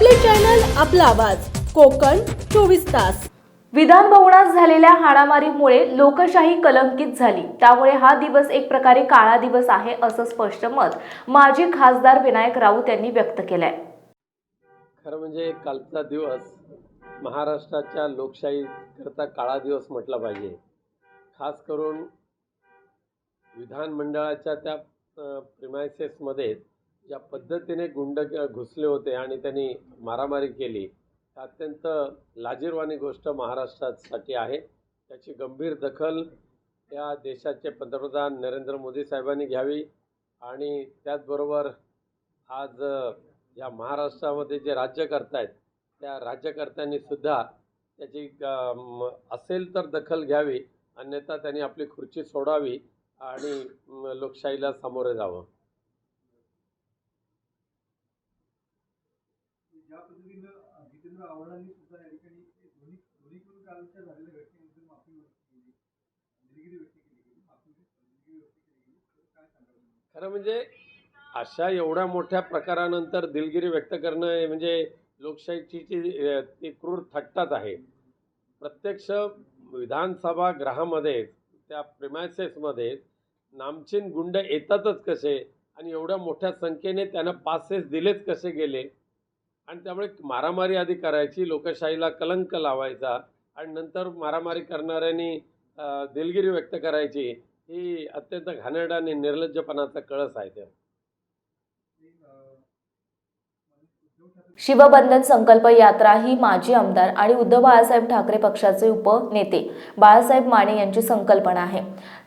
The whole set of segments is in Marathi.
आपला आवाज. कोकण चोवीस तास. विधान भवनात झालेल्या हाणामारीमुळे लोकशाही कलंकित झाली. त्यामुळे हा दिवस एक प्रकारे काळा दिवस आहे असं स्पष्ट मत माजी खासदार विनायक राऊत यांनी व्यक्त केलंय. खरं म्हणजे कालचा दिवस महाराष्ट्राच्या लोकशाहीकरता काळा दिवस म्हटला पाहिजे. खास करून विधानमंडळाच्या त्या प्रिमायसेसमध्ये ज्या पद्धतीने गुंड घुसले होते आणि त्यांनी मारामारी केली अत्यंत लाजीरवाणी गोष्ट महाराष्ट्रासाठी आहे. त्याची गंभीर दखल या देशाचे पंतप्रधान नरेंद्र मोदी साहेबांनी घ्यावी आणि त्याचबरोबर आज या महाराष्ट्रामध्ये जे राज्य करतायत त्या राज्यकर्त्यांनी सुद्धा त्याची असेल तर दखल घ्यावी अन्यथा त्यांनी आपली खुर्ची सोडावी आणि लोकशाहीला सामोरे जावं ज्या पद्धतीनं जितेंद्र आव्हाडांनी सुद्धा या ठिकाणी. ध्वनी दोन्हीकडून कालच्या झालेल्या घटनेबद्दल माफी व्यक्त केली. दिलगिरी व्यक्त केली गेली. माफी दिलगिरी व्यक्त केली गेली. काय सांगाल खरं म्हणजे अशा एवढ्या मोठ्या प्रकारानंतर दिलगिरी व्यक्त करणं हे म्हणजे लोकशाहीची जी ती क्रूर थट्टाच आहे. प्रत्यक्ष विधानसभा गृहामध्ये त्या प्रिमायसेसमध्ये नामचीन गुंड येतातच कसे आणि एवढ्या मोठ्या संख्येने त्यांना पासेस दिलेच कसे गेले? आणि त्यामुळे मारामारी आधी करायची लोकशाहीला कलंक लावायचा आणि नंतर मारामारी करणाऱ्यांनी दिलगिरी व्यक्त करायची ही अत्यंत घाणेरडा आणि निर्लज्जपणाचा कळस आहे ते शिवबंधन संकल्प यात्रा ही माजी आमदार आणि उद्धव बाळासाहेब ठाकरे पक्षाचे उपनेते बाळासाहेब माने यांची संकल्पना आहे.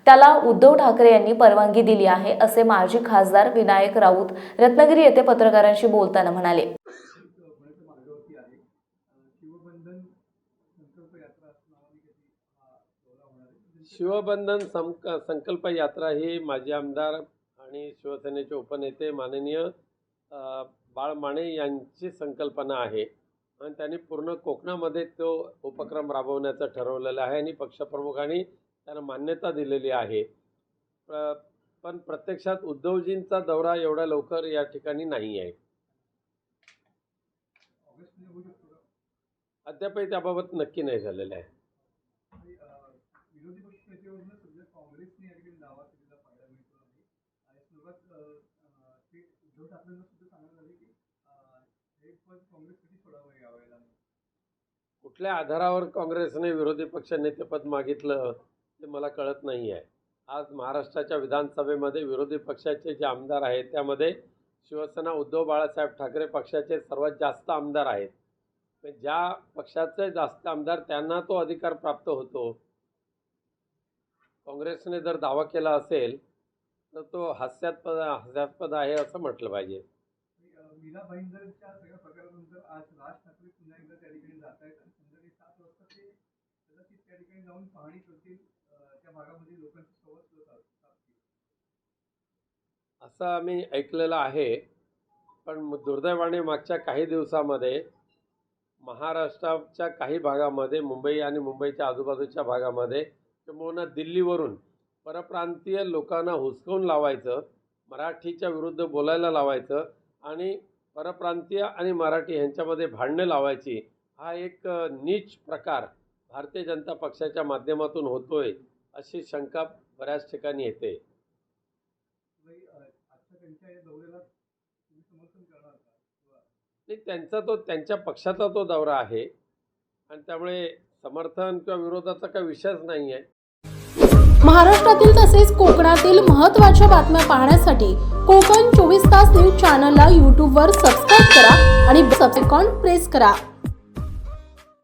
त्याला उद्धव ठाकरे यांनी परवानगी दिली आहे असे माजी खासदार विनायक राऊत रत्नागिरी येथे पत्रकारांशी बोलताना म्हणाले भरत मार्गावरती आहे अं, शिवबंधन संकल्प यात्रा असं नावाने कधी हा दौरा होणार आहे शिवबंधन संक संकल्प यात्रा ही माजी आमदार आणि शिवसेनेचे उपनेते माननीय बाळ माने यांची संकल्पना आहे. आणि त्यांनी पूर्ण कोकणामध्ये तो उपक्रम राबवण्याचं ठरवलेलं आहे आणि पक्षप्रमुखांनी त्यांना मान्यता दिलेली आहे. प्र पण प्रत्यक्षात उद्धवजींचा दौरा एवढ्या लवकर या ठिकाणी नाही आहे. अद्यापही त्याबाबत नक्की नाही झालेलं आहे. आणि, अं, विरोधी पक्ष नेत्यावरनं सध्या काँग्रेसने या ठिकाणी दावा केलेला पाहायला मिळतो आहे. आणि सुरुवात अं, अं, ते उद्धव ठाकरेंना सुद्धा सांगण्यात आले की अं, हे पद काँग्रेससाठी सोडावं यावेळेला कुठल्या आधारावर काँग्रेसने विरोधी पक्ष नेतेपद मागितलं ते मला कळत नाही आहे. आज महाराष्ट्राच्या विधानसभेमध्ये विरोधी पक्षाचे जे आमदार आहेत त्यामध्ये शिवसेना उद्धव बाळासाहेब ठाकरे पक्षाचे सर्वात जास्त आमदार आहेत. ज्या पक्षाचे जास्त आमदार त्यांना तो अधिकार प्राप्त होतो. काँग्रेसने जर दावा केला असेल तर तो हास्यास्पद हास्यास्पद आहे असं म्हटलं पाहिजे. असं आम्ही ऐकलेलं आहे पण दुर्दैवाने मागच्या काही दिवसामध्ये महाराष्ट्राच्या काही भागामध्ये मुंबई आणि मुंबईच्या आजूबाजूच्या भागामध्ये किंबहुना दिल्लीवरून परप्रांतीय लोकांना हुसकवून लावायचं मराठीच्या विरुद्ध बोलायला लावायचं आणि परप्रांतीय आणि मराठी ह्यांच्यामध्ये भांडणं लावायची हा एक नीच प्रकार भारतीय जनता पक्षाच्या माध्यमातून होतोय अशी शंका बऱ्याच ठिकाणी येते. आजच्या त्यांच्या या दौऱ्याला तुम्ही समर्थन करणार का? नाही त्यांचा तो त्यांच्या पक्षाचा तो दौरा आहे. आणि त्यामुळे समर्थन किंवा विरोधाचा काही विषयच नाही आहे महाराष्ट्रातील तसेच कोकणातील महत्त्वाच्या बातम्या पाहण्यासाठी कोकण चोवीस तास न्यूज चॅनलला यूट्यूबवर सबस्क्राईब करा आणि सबसेकॉन प्रेस करा.